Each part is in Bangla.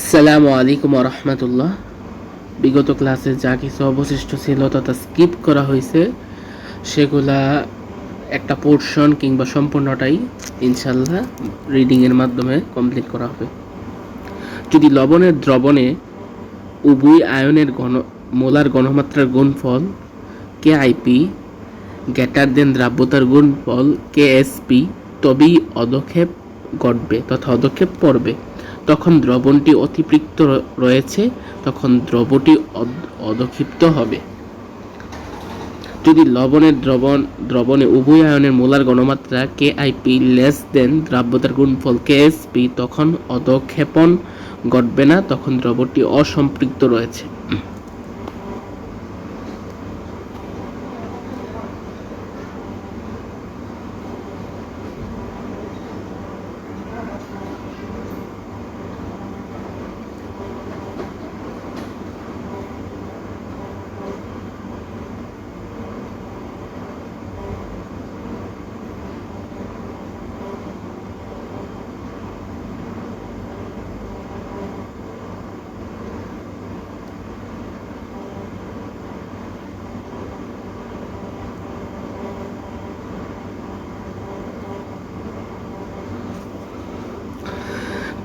আসসালামু আলাইকুম রহমতুল্লাহ। বিগত ক্লাসে যা কিছু অবশিষ্ট ছিল তথা স্কিপ করা হয়েছে। সেগুলা একটা পোর্শন কিংবা সম্পূর্ণটাই ইনশাল্লাহ রিডিংয়ের মাধ্যমে কমপ্লিট করা হবে। যদি লবণের দ্রবণে উভয় আয়নের ঘন, মোলার গণমাত্রার গুণফল কে আইপি গ্যাটার দেন দ্রাব্যতার গুণফল কে এসপি তবেই অদক্ষেপ ঘটবে তথা অদক্ষেপ পড়বে। তখন দ্রবণটি অতিপৃক্ত রয়েছে, তখন দ্রবটি অদ- অদক্ষিপ্ত হবে। যদি লবণের দ্রবণ, দ্রবণে উভয় আয়নের molar গণমাত্রা K I P less than দ্রাব্যতার গুণফল কে এস পি তখন অদক্ষেপণ ঘটবে না, তখন দ্রবটি অসম্পৃক্ত রয়েছে।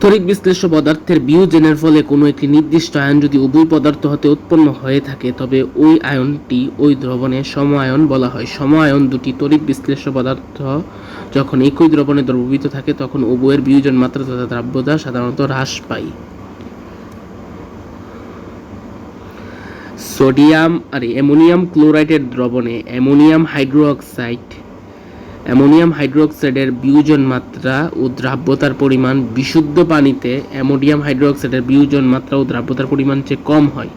তড়িৎ বিশ্লেষ্য পদার্থের বিয়োজনের ফলে কোনো একটি নির্দিষ্ট আয়ন যদি উভয় পদার্থ হতে উৎপন্ন হয়ে থাকে, তবে ওই আয়নটি ওই দ্রবণে সম আয়ন বলা হয়। সম আয়ন দুটি তড়িৎ বিশ্লেষ্য পদার্থ যখন একই দ্রবণে দ্রবীভূত থাকে, তখন উভয়ের বিয়োজন মাত্রা তথা দ্রাব্যতা সাধারণত হ্রাস পায়। সোডিয়াম আরে অ্যামোনিয়াম ক্লোরাইডের দ্রবণে অ্যামোনিয়াম হাইড্রোক্সাইড অ্যামোনিয়াম হাইড্রোক্সাইডের বিয়োজন মাত্রা ও দ্রাব্যতার পরিমাণ বিশুদ্ধ পানিতে অ্যামোনিয়াম হাইড্রোক্সাইডের বিয়োজন মাত্রা ও দ্রাব্যতার পরিমাণ চেয়ে কম হয়।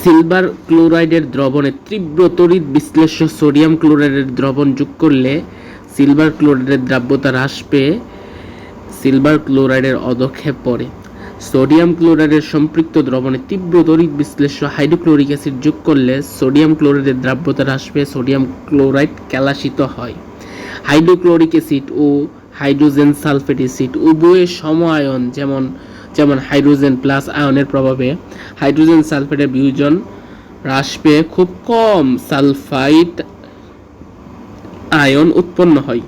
সিলভার ক্লোরাইডের দ্রবণে তীব্র তড়িৎ বিশ্লেষ্য সোডিয়াম ক্লোরাইডের দ্রবণ যোগ করলে সিলভার ক্লোরাইডের দ্রাব্যতা হ্রাস পেয়ে সিলভার ক্লোরাইডের অদক্ষেপ পড়ে। সোডিয়াম ক্লোরাইডের সম্পৃক্ত দ্রবণে তীব্র তড়িৎ বিশ্লেষ্য হাইড্রোক্লোরিক অ্যাসিড যোগ করলে সোডিয়াম ক্লোরাইডের দ্রাব্যতা হ্রাস পেয়ে সোডিয়াম ক্লোরাইড ক্যালাসিত হয়। হাইড্রোক্লোরিক অ্যাসিড ও হাইড্রোজেন সালফেট অ্যাসিড উভয়ের সম আয়ন যেমন যেমন হাইড্রোজেন প্লাস আয়নের প্রভাবে হাইড্রোজেন সালফেটের বিয়োজন হ্রাস পেয়ে খুব কম সালফাইড আয়ন উৎপন্ন হয়।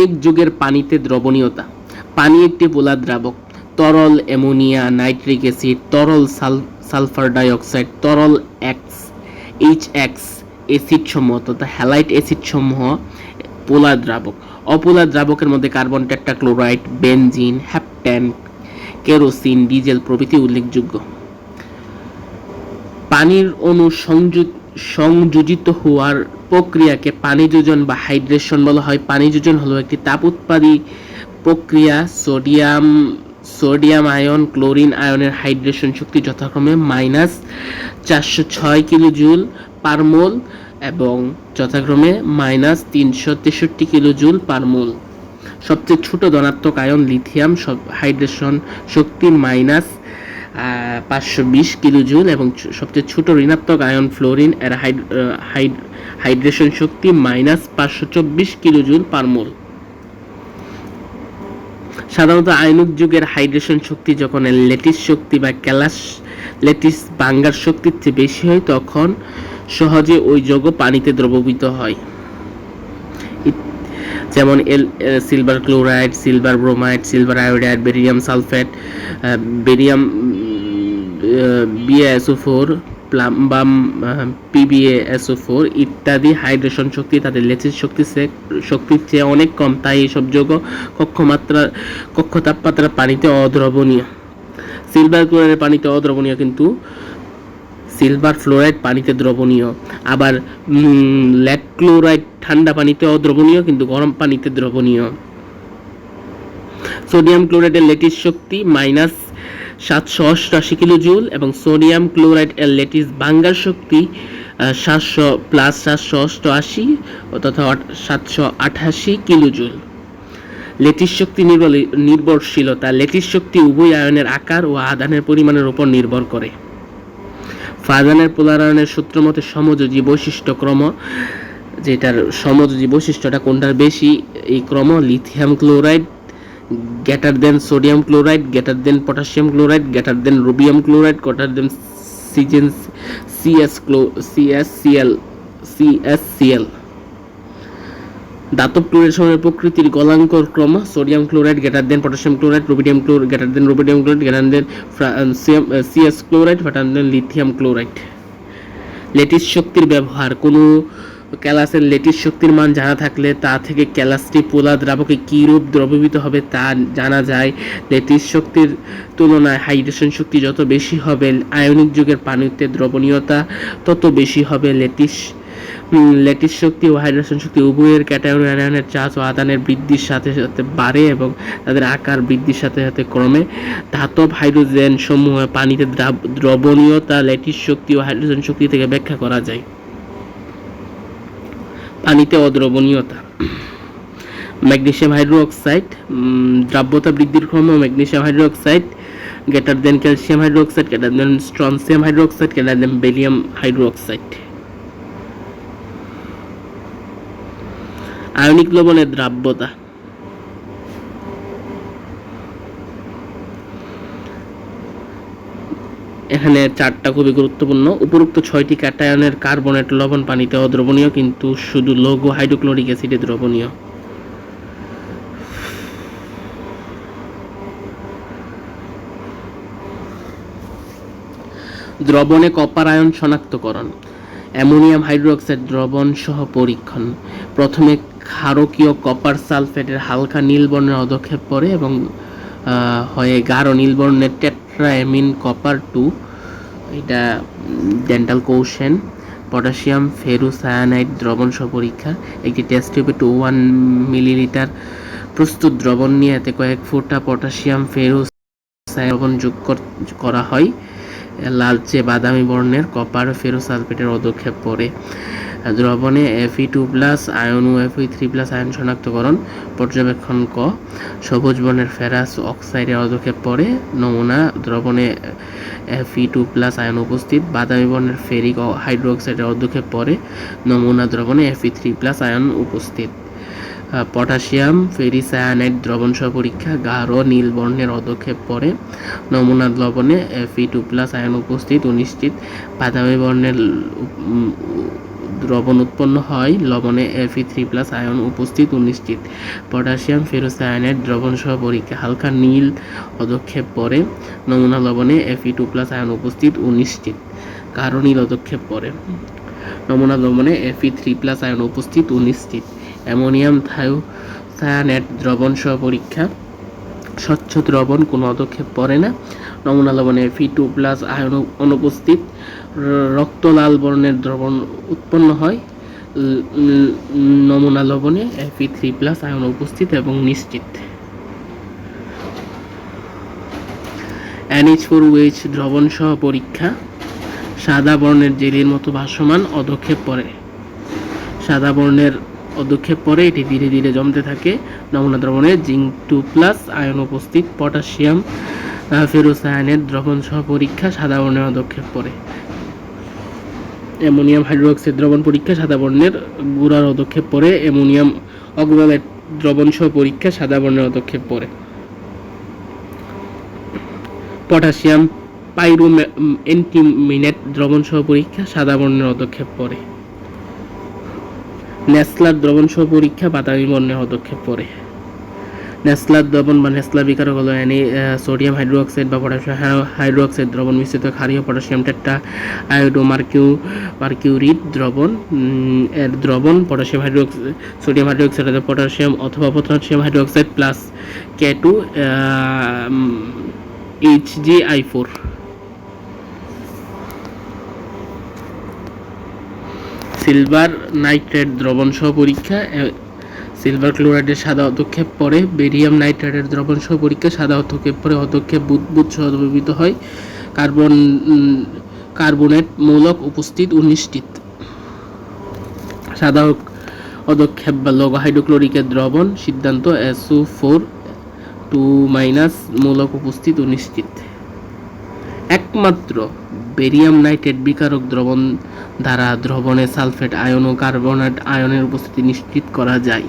আয়নিক যুগের পানিতে দ্রবণীয়তা। পানি একটি পোলার দ্রাবক। তরল অ্যামোনিয়া, নাইট্রিক অ্যাসিড, তরল সাল- সালফার ডাইঅক্সাইড, তরল এক্স এইচ এক্স অ্যাসিড সমূহ তথা হ্যালাইট অ্যাসিড সমূহ পোলা দ্রাবক। অপোলার দ্রাবকের মধ্যে carbon tetrachloride, benzene, heptane, kerosene, diesel প্রভৃতি উল্লেখযোগ্য। পানির অণু সংযু- সংযোজিত হওয়ার প্রক্রিয়াকে পানি যোজন বা হাইড্রেশন বলা হয়। পানি যোজন হলো একটি তাপ উৎপাদী প্রক্রিয়া, সোডিয়াম সোডিয়াম আয়ন, ক্লোরিন আয়নের হাইড্রেশন শক্তি যথাক্রমে মাইনাস চারশো ছয় কিলোজুল পার মোল এবং যথাক্রমে মাইনাস তিনশো তেষট্টি কিলোজুল পার মোল। সবচেয়ে ছোট ধনাত্মক আয়ন লিথিয়াম, সব হাইড্রেশন শক্তি মাইনাস পাঁচশো বিশ কিলোজুল এবং সবচেয়ে ছোট ঋণাত্মক আয়ন ফ্লোরিন এর হাইড- হাইড্রেশন শক্তি মাইনাস পাঁচশো চব্বিশ কিলোজুল পার মোল। সাধারণত আয়নিক যুগের হাইড্রেশন শক্তি যখন লেটিস শক্তি বা ক্যালাস, লেটিস বাঙ্গার শক্তির চেয়ে বেশি হয়, তখন সহজে ওই যৌগ পানিতে দ্রবীভূত হয়। যেমন L silver chloride silver bromide silver iodide barium sulphate barium BSO plumbum PBSO four ইত্যাদি হাইড্রেশন শক্তি তাদের লেচিস শক্তি শক্তির চেয়ে অনেক কম। তাই এইসব যৌগ কক্ষমাত্রা কক্ষ তাপমাত্রা পানিতে অদ্রবণীয়। সিলভার ক্লোরাইডের পানিতে অদ্রবণীয় কিন্তু সিলভার ফ্লোরাইড পানিতে দ্রবণীয়। আবার ল্যাড ক্লোরাইড ঠান্ডা পানিতে অদ্রবণীয় কিন্তু গরম পানিতে দ্রবণীয়। সোডিয়াম ক্লোরাইডের লেটিস শক্তি মাইনাস সাতশো অষ্টআশি কিলো জুল এবং সোডিয়াম ক্লোরাইড এর লেটিস বাঙ্গার শক্তি সাতশো, প্লাস সাতশো অষ্টআশি তথা সাতশো আঠাশি কিলো জুল লেটিস শক্তি নির্ভরশীলতা। লেটিস শক্তি উভয় আয়নের আকার ও আদানের পরিমাণের উপর নির্ভর করে। ফাজানের পোলারায়নের সূত্র মতে সমযোজী বৈশিষ্ট্য ক্রম, যেটার সমযোজী বৈশিষ্ট্যটা কোনটার বেশি, এই ক্রম lithium chloride, greater than sodium chloride, greater than potassium chloride, greater than rubidium chloride, greater than caesium, CS chlo, CS, CL CSCL CSCL. দাতব chloride সময়ের প্রকৃতির গলাঙ্কর ক্রম, sodium chloride greater than potassium chloride, rubidium chloride greater than rubidium chloride greater than CS chloride greater than lithium chloride. Lattice শক্তির ব্যবহার, কোনো ক্যালাসের লেটিস শক্তির মান জানা থাকলে তা থেকে ক্যালাসটি পোলা দ্রাবকে কী রূপ দ্রবীভূত হবে তা জানা যায়। লেটিস শক্তির তুলনায় হাইড্রেশন শক্তি যত বেশি হবে, আয়নিক যুগের পানিতে দ্রবণীয়তা তত বেশি হবে। লেটিস লেটিস শক্তি ও হাইড্রেশন শক্তি উভয়ের ক্যাটায়ন আয়নের চার্জ ও আদানের বৃদ্ধির সাথে সাথে বাড়ে এবং তাদের আকার বৃদ্ধির সাথে সাথে ক্রমে। ধাতব হাইড্রোজেন সমূহ পানিতে দ্রবণীয়তা লেটিস শক্তি ও হাইড্রোজেন শক্তি থেকে ব্যাখ্যা করা যায়। পানিতে অদ্রবণীয়তা। ম্যাগনেসিয়াম হাইড্রোক্সাইড দ্রাব্যতা বৃদ্ধির ক্রম magnesium hydroxide, greater than calcium hydroxide, greater than strontium hydroxide, greater than barium hydroxide. Ionic লবণের দ্রাব্যতা। এখানে চারটা খুবই গুরুত্বপূর্ণ। উপরোক্ত ছয়টি ক্যাটায়নের কার্বনেট লবণ পানিতে অদ্রবণীয়, কিন্তু শুধু লঘু হাইড্রোক্লোরিক অ্যাসিডে দ্রবণীয়। দ্রবণে কপার আয়ন শনাক্তকরণ। অ্যামোনিয়াম হাইড্রোক্সাইড দ্রবণ সহ পরীক্ষণ। প্রথমে ক্ষারকীয় কপার সালফেটের হালকা নীল বর্ণের অদক্ষেপ পড়ে এবং হয়ে গাঢ় নীল বর্ণের টেট্রাএমিন কপার টু। এটা ডেন্টাল কোশেন পটাশিয়াম, ফেরোসায়ানাইড দ্রবণ সহ পরীক্ষা। একটি টেস্ট টিউবে টু ওয়ান মিলিলিটার প্রস্তুত দ্রবণ নিয়ে এতে কয়েক ফোঁটা পটাশিয়াম ফেরোস দ্রবণ যোগ কর- হয়। লালচে বাদামি বর্ণের কপার ফেরোসালফেটের অদক্ষেপ পড়ে দ্রবণে এফই টু প্লাস আয়ন ও এফই থ্রি প্লাস আয়ন শনাক্তকরণ পর্যবেক্ষণ ক। সবুজ বর্ণের ফেরাস অক্সাইডের অদক্ষেপ পড়ে নমুনা দ্রবণে এফই টু প্লাস আয়ন উপস্থিত। বাদামি বর্ণের ফেরিক হাইড্রোক্সাইডের অদক্ষেপ পড়ে নমুনা দ্রবণে এফই থ্রি প্লাস আয়ন উপস্থিত। পটাশিয়াম ফেরিসায়ানাইড দ্রবণ সহ পরীক্ষা গাঢ় নীল বর্ণের অদক্ষেপ পড়ে নমুনা লবণে এফি টু প্লাস আয়ন উপস্থিত। ও নিশ্চিত বাদামি বর্ণের দ্রবণ উৎপন্ন হয়, লবণে এফি থ্রি প্লাস আয়ন উপস্থিত নিশ্চিত। পটাশিয়াম ফেরোসায়ানাইড দ্রবণ সহ পরীক্ষা হালকা নীল পদক্ষেপ পড়ে নমুনা লবণে এফি টু প্লাস আয়ন উপস্থিত নিশ্চিত। গাঢ় নীল অদক্ষেপ পড়ে নমুনা লবণে এফি থ্রি প্লাস আয়ন উপস্থিত নিশ্চিত। অ্যামোনিয়াম থায়ো সায়ানেট দ্রবণ সহ পরীক্ষা স্বচ্ছ দ্রবণ কোনো অদক্ষেপ পড়ে না। নমুনা লবণে ফি টু প্লাস আয়ন অনুপস্থিত। রক্ত লাল বর্ণের দ্রবণ উৎপন্ন হয়। নমুনা লবণে এফি থ্রি প্লাস আয়ন উপস্থিত এবং নিশ্চিত। এনএইচ ফোর ওয়েচ দ্রবণ সহ পরীক্ষা। সাদা বর্ণের জেলির মতো ভাসমান অদক্ষেপ পড়ে। সাদা বর্ণের অদক্ষেপ পরে এটি ধীরে ধীরে জমতে থাকে। নমুনা দ্রবণে জিঙ্ক টু প্লাস আয়ন উপস্থিত, পটাশিয়াম ফেরোসায়ানের দ্রবণ সহ পরীক্ষা, সাদা বর্ণের অদক্ষেপ পরে। অ্যামোনিয়াম হাইড্রোক্সাইড দ্রবণ পরীক্ষা, সাদা বর্ণের গুড়ার অদক্ষেপ পরে। অ্যামোনিয়াম অক্সালেট দ্রবণ সহ পরীক্ষা, সাদা বর্ণের অদক্ষেপ পরে। পটাশিয়াম পাইরো এন্টিমিনেট দ্রবণ সহ পরীক্ষা, সাদা বর্ণের অদক্ষেপ পরে। নেসলার দ্রবণ সহ পরীক্ষা বাদামি বর্ণের পদক্ষেপ পড়ে নেসলার দ্রবণ বা নেসলা বিকারক হলো এনি সোডিয়াম হাইড্রোক্সাইড বা পটাশিয়াম হাইড্রোক্সাইড দ্রবণ মিশ্রিত ক্ষারীয় পটাশিয়াম টেট্রা আয়োডো মার্কিউ মার্কিউরিড দ্রবণ এর দ্রবণ পটাশিয়াম হাইড্রোক্সাইড সোডিয়াম হাইড্রোক্সাইড অথবা পটাশিয়াম অথবা potassium hydroxide plus K two H G I four silver nitrate দ্রবণ সহ পরীক্ষা সিলভার ক্লোরাইডের সাদা অধক্ষেপ পরে, বেরিয়াম নাইট্রেটের দ্রবণ সহ পরীক্ষা, সাদা অধক্ষেপ পরে অধক্ষেপ বুদবুদ সহ দ্রবীভূত হয়। কার্বন কার্বনেট মূলক উপস্থিত উনিশটিত। সাদা অধক্ষেপ বা লৌহ হাইড্রোক্লোরিকের দ্রবণ, সিদ্ধান্ত এসও ফোর টু মাইনাস মূলক উপস্থিত উনিশটিত। একমাত্র বেরিয়াম নাইট্রেট বিকারক দ্রবণ দ্বারা দ্রবণে সালফেট আয়ন ও কার্বনেট আয়নের উপস্থিতি নিশ্চিত করা যায়।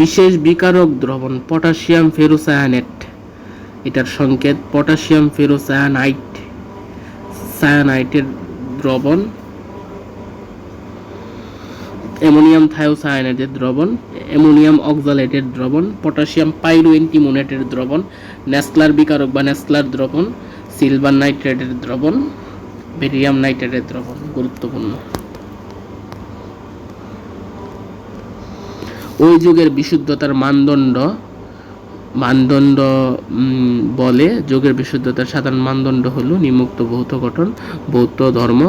বিশেষ বিকারক দ্রবণ, পটাশিয়াম ফেরোসায়ানেট। এটার সংকেত, পটাশিয়াম ফেরোসায়ানাইট। সায়ানাইটের দ্রবণ অ্যামোনিয়াম থায়োসায়ানেটের দ্রবণ, অ্যামোনিয়াম অক্সালেটের দ্রবণ, পটাশিয়াম পাইরোএন্টিমোনেটের দ্রবণ, ন্যাসলার বিকারক বা ন্যাসলার দ্রবণ, সিলভার নাইট্রেটের দ্রবণ, বেরিয়াম নাইট্রেটের দ্রবণ, গুরুত্বপূর্ণ। ওই যুগের বিশুদ্ধতার মানদণ্ড মানদণ্ড বলে যোগের বিশুদ্ধতার সাধারণ মানদণ্ড হলো নিম্মুক্ত ভৌত গঠন, ভৌত ধর্ম,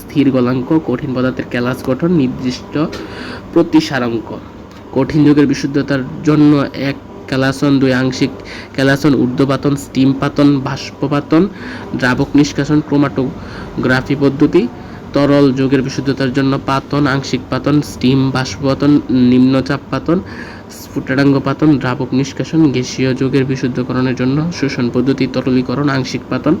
স্থির গলাঙ্ক, কঠিন পদার্থের ক্যালাস গঠন, নির্দিষ্ট প্রতিসারাঙ্ক। কঠিন যুগের বিশুদ্ধতার জন্য এক ক্যালাসন, দুই আংশিক ক্যালাসন, ঊর্ধ্বপাতন স্টিম পাতন বাষ্পপাতন, দ্রাবক নিষ্কাশন, ক্রোমাটোগ্রাফি পদ্ধতি। তরল যোগের বিশুদ্ধতার জন্য পাতন, আংশিক পাতন, স্টিম বাষ্পপাতন, নিম্নচাপ পাতন স্ফুটারাঙ্গ পাতন দ্রাবক নিষ্কাশন, গ্যাসীয় যোগের বিশুদ্ধকরণের জন্য শোষণ পদ্ধতি, তরলীকরণ, আংশিক পাতন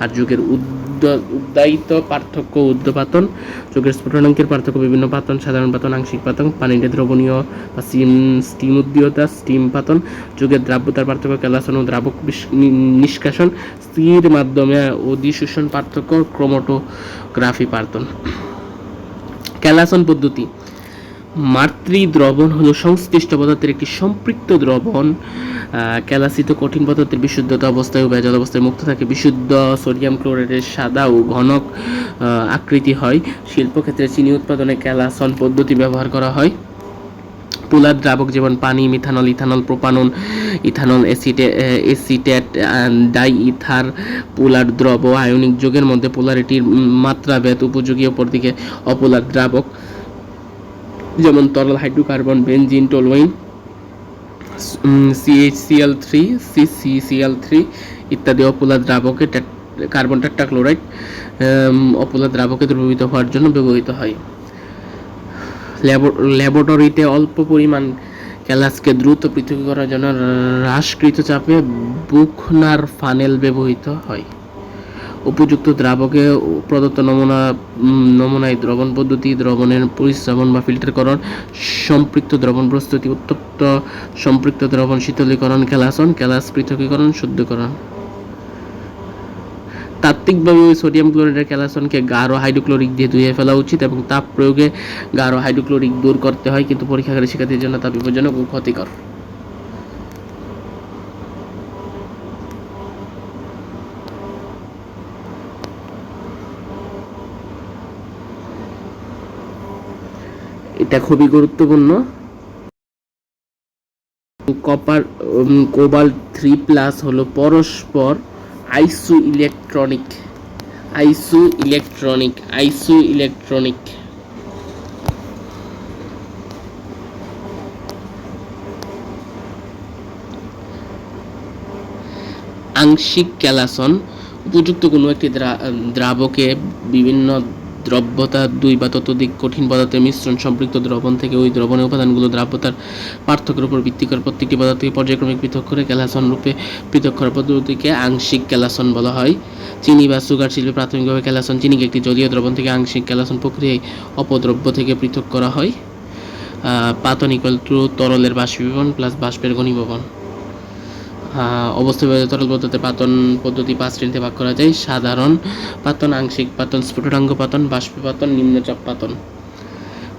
আর যোগের উদ্দ- উদ্দায়িত পার্থক্য উদ্যপাতন যোগের স্ফুটনাঙ্কের পার্থক্য বিভিন্ন পাতন, সাধারণ পাতন, আংশিক পাতন, পানিতে দ্রবণীয় বা স্টিম স্টিম উদ্দীয়তা, স্টিম পাতন। যোগের দ্রাব্যতার পার্থক্য ক্যালাসন ও দ্রাবক নিষ্কাশন, স্থির মাধ্যমে অধিশোষণ পার্থক্য, ক্রোমাটোগ্রাফি পার্তন ক্যালাসন পদ্ধতি। মাতৃ দ্রবণ হলো সংশ্লিষ্ট পদার্থের একটি সম্পৃক্ত দ্রবণ ক্যালাসিত কঠিন পদার্থের বিশুদ্ধতা অবস্থায় ও ভেজাল অবস্থায় মুক্ত থাকে। বিশুদ্ধ সোডিয়াম ক্লোরাইডের সাদা ও ঘনক আকৃতি হয়। শিল্পক্ষেত্রে চিনি উৎপাদনে ক্যালাসন পদ্ধতি ব্যবহার করা হয়। পোলার দ্রাবক যেমন পানি, methanol, ethanol propanone ethanol acet acetate di ether polar দ্রব ionic যোগের মধ্যে পোলারিটির মাত্রাভেদ উপযোগী অপরদিকে অপোলার দ্রাবক। যেমন তরল hydrocarbon, benzene toluene CHCl three CCCl three ইত্যাদি অপোলার দ্রাবকে কার্বন টেট্রাক্লোরাইড অপোলার দ্রাবকে দ্রবীভূত হওয়ার জন্য ব্যবহৃত হয়। ল্যাবো- ল্যাবরেটরিতে অল্প পরিমাণ ক্যালাসকে দ্রুত পৃথক করার জন্য হ্রাসকৃত চাপে বুখনার ফানেল ব্যবহৃত হয়। উপযুক্ত দ্রাবকে প্রদত্ত নমুনা নমুনায় দ্রবণ পদ্ধতি, দ্রবণের পরিশ্রবণ বা ফিল্টারকরণ, সম্পৃক্ত দ্রবণ প্রস্তুতি, উত্তপ্ত সম্পৃক্ত দ্রবণ শীতলীকরণ, ক্যালাসন, ক্যালাস পৃথকীকরণ, শুদ্ধকরণ। তাত্ত্বিকভাবে ওই সোডিয়াম ক্লোরাইডের ক্যালাসনকে গাঢ় হাইড্রোক্লোরিক দিয়ে ধুয়ে ফেলা উচিত এবং তাপ প্রয়োগে গাঢ় হাইড্রোক্লোরিক দূর করতে হয়, কিন্তু পরীক্ষাগারে শিক্ষার্থীর জন্য তা বিপজ্জনক ও ক্ষতিকর। এটা খুবই গুরুত্বপূর্ণ। কপার কোবাল থ্রি প্লাস হলো পরস্পর আইসো ইলেকট্রনিক আইসো ইলেকট্রনিক আইসো ইলেকট্রনিক আংশিক ক্যালাসন, উপযুক্ত কোনো একটি দ্রা- দ্রাবকে বিভিন্ন দ্রব্যতা দুই বা ততোধিক কঠিন পদার্থের মিশ্রণ সম্পৃক্ত দ্রবণ থেকে ওই দ্রবণের উপাদানগুলো দ্রাব্যতার পার্থক্যের উপর ভিত্তি করে প্রত্যেকটি পদার্থকে পর্যায়ক্রমিক পৃথক করে ক্যালাসন রূপে পৃথক করার পদ্ধতিকে আংশিক ক্যালাসন বলা হয়। চিনি বা সুগার শিল্পে প্রাথমিকভাবে ক্যালাসন চিনিকে একটি জলীয় দ্রবণ থেকে আংশিক ক্যালাসন প্রক্রিয়ায় অপদ্রব্য থেকে পৃথক করা হয়। আহ, পাতন ইকুয়াল টু তরলের বাষ্পীভবন প্লাস বাষ্পের ঘনীভবন। অবস্থায় তরল পদ্ধতিতে পাতন পদ্ধতি পাঁচ শ্রেণীতে ভাগ করা যায়। সাধারণ পাতন, আংশিক পাতন, স্ফুটনাঙ্গ পাতন, বাষ্পীপাতন, নিম্নচাপ পাতন।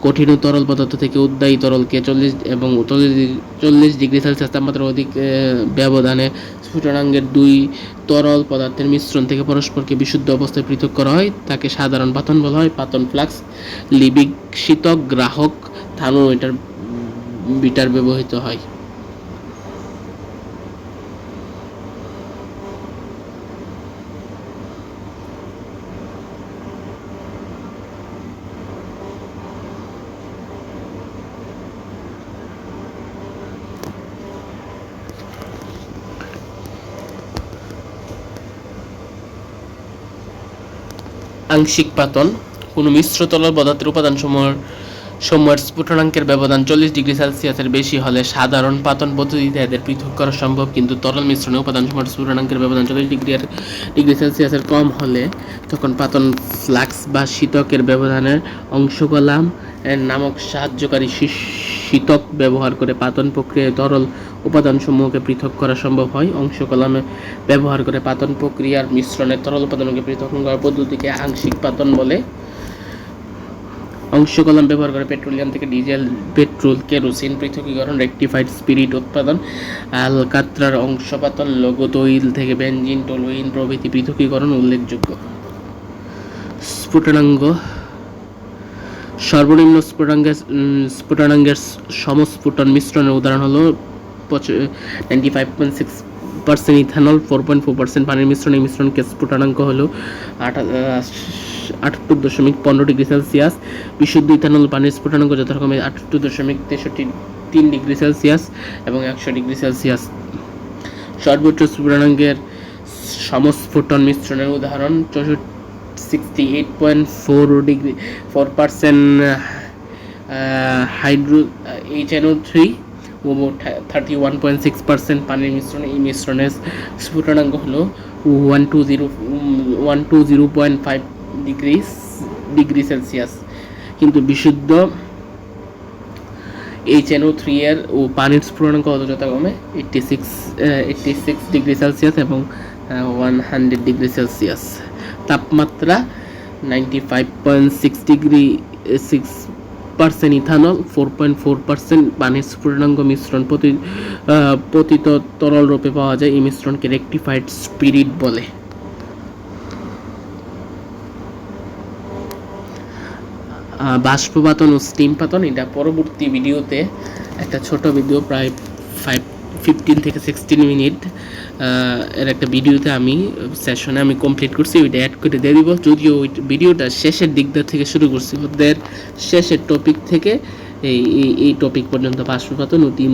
কঠিন তরল পদার্থ থেকে উদ্দায়ী তরলকে চল্লিশ এবং চল্লিশ ডিগ্রি সেলসিয়াস তাপমাত্রা অধিক ব্যবধানে স্ফুটনাঙ্গের দুই তরল পদার্থের মিশ্রণ থেকে পরস্পরকে বিশুদ্ধ অবস্থায় পৃথক করা হয়। তাকে সাধারণ পাতন বলা হয়। পাতন ফ্লাক্স, লিবিক শীতক গ্রাহক থার্মোমিটার বিটার ব্যবহৃত হয়। আংশিক পাতন। কোনো মিশ্র তরল পদার্থের উপাদান সমূহের সমূহের স্ফুটনাঙ্কের ব্যবধান চল্লিশ ডিগ্রি সেলসিয়াসের বেশি হলে সাধারণ পাতন পদ্ধতিতে এদের পৃথক করা সম্ভব। কিন্তু তরল মিশ্রণে উপাদান সমূহের স্ফুটনাঙ্কের ব্যবধান চল্লিশ ডিগ্রি ডিগ্রি সেলসিয়াসের কম হলে তখন পাতন ফ্লাক্স বা শীতকের ব্যবধানের অংশকলাম নামক সাহায্যকারী শীতক ব্যবহার করে পাতন প্রক্রিয়ায় তরল উপাদানসমূহকে পৃথক করা সম্ভব হয়। অংশ কলামে ব্যবহার করে পাতন প্রক্রিয়ার মিশ্রণে তরল উপাদানকে পৃথক করার পদ্ধতিকে আংশিক পাতন বলে। অংশকলম ব্যবহার করে পেট্রোলিয়াম থেকে ডিজেল, পেট্রোল, কেরোসিন, পৃথকীকরণ, রেকটিফাইড স্পিরিট উৎপাদন, আলকাত্রার অংশপাতন লঘু তৈল থেকে বেঞ্জিন টলুইন প্রভৃতি পৃথকীকরণ উল্লেখযোগ্য। স্ফুটনাঙ্গ, সর্বনিম্ন স্ফুটাঙ্গের স্ফুটনাঙ্গের সমস্ফুটন মিশ্রণের উদাহরণ হলো five point six percent ethanol four point four percent পানির মিশ্রণ। এই মিশ্রণকে স্ফুটনাঙ্ক হলো আটাত্তর দশমিক পনেরো ডিগ্রি সেলসিয়াস। বিশুদ্ধ ইথানল পানির স্ফুটনাঙ্ক যথাক্রমে আটাত্তর দশমিক তেষট্টি তিন ডিগ্রি সেলসিয়াস এবং একশো ডিগ্রি সেলসিয়াস। সর্বোচ্চ স্ফুটনাঙ্গের সমস্ফুটন মিশ্রণের উদাহরণ, চৌষট্টি sixty eight point four degree four percent hydro H NO three ও thirty one point six percent পানির মিশ্রণ, এই মিশ্রণের স্ফুটনাঙ্ক হলো one two zero one two zero point five degree degree Celsius কিন্তু বিশুদ্ধ এইচ এনও থ্রি এর ও পানির স্ফুটনাঙ্ক কত যথাক্রমে? Eighty six eighty six degree Celsius এবং ওয়ান হান্ড্রেড ডিগ্রি সেলসিয়াস তাপমাত্রা ninety five point six degree six percent ethanol four point four percent পানির স্ফুটনাঙ্গ মিশ্রণ প্রতি পতিত তরল রূপে পাওয়া যায়। এই মিশ্রণকে রেকটিফাইড স্পিরিট বলে। বাষ্পপাতন ও স্টিম পাতন, এটা পরবর্তী ভিডিওতে একটা ছোট ভিডিও প্রায় ফাইভ ফিফটিন থেকে সিক্সটিন মিনিট এর একটা ভিডিওতে আমি সেশনে আমি কমপ্লিট করছি, ওইটা অ্যাড করে দিয়ে দিব। যদিও ওই ভিডিওটা শেষের দিকটা থেকে শুরু করছি, ওদের শেষের টপিক থেকে এই এই টপিক পর্যন্ত, বাষ্পপাতন টিম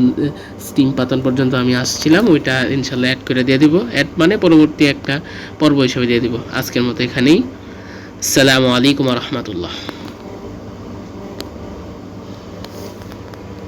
স্টিম পাতন পর্যন্ত আমি আসছিলাম, ওইটা ইনশাল্লাহ অ্যাড করে দিয়ে দিব। অ্যাড মানে পরবর্তী একটা পর্ব হিসেবে দিয়ে দিব। আজকের মতো এখানেই। সালামু আলাইকুম রহমতুল্লাহ।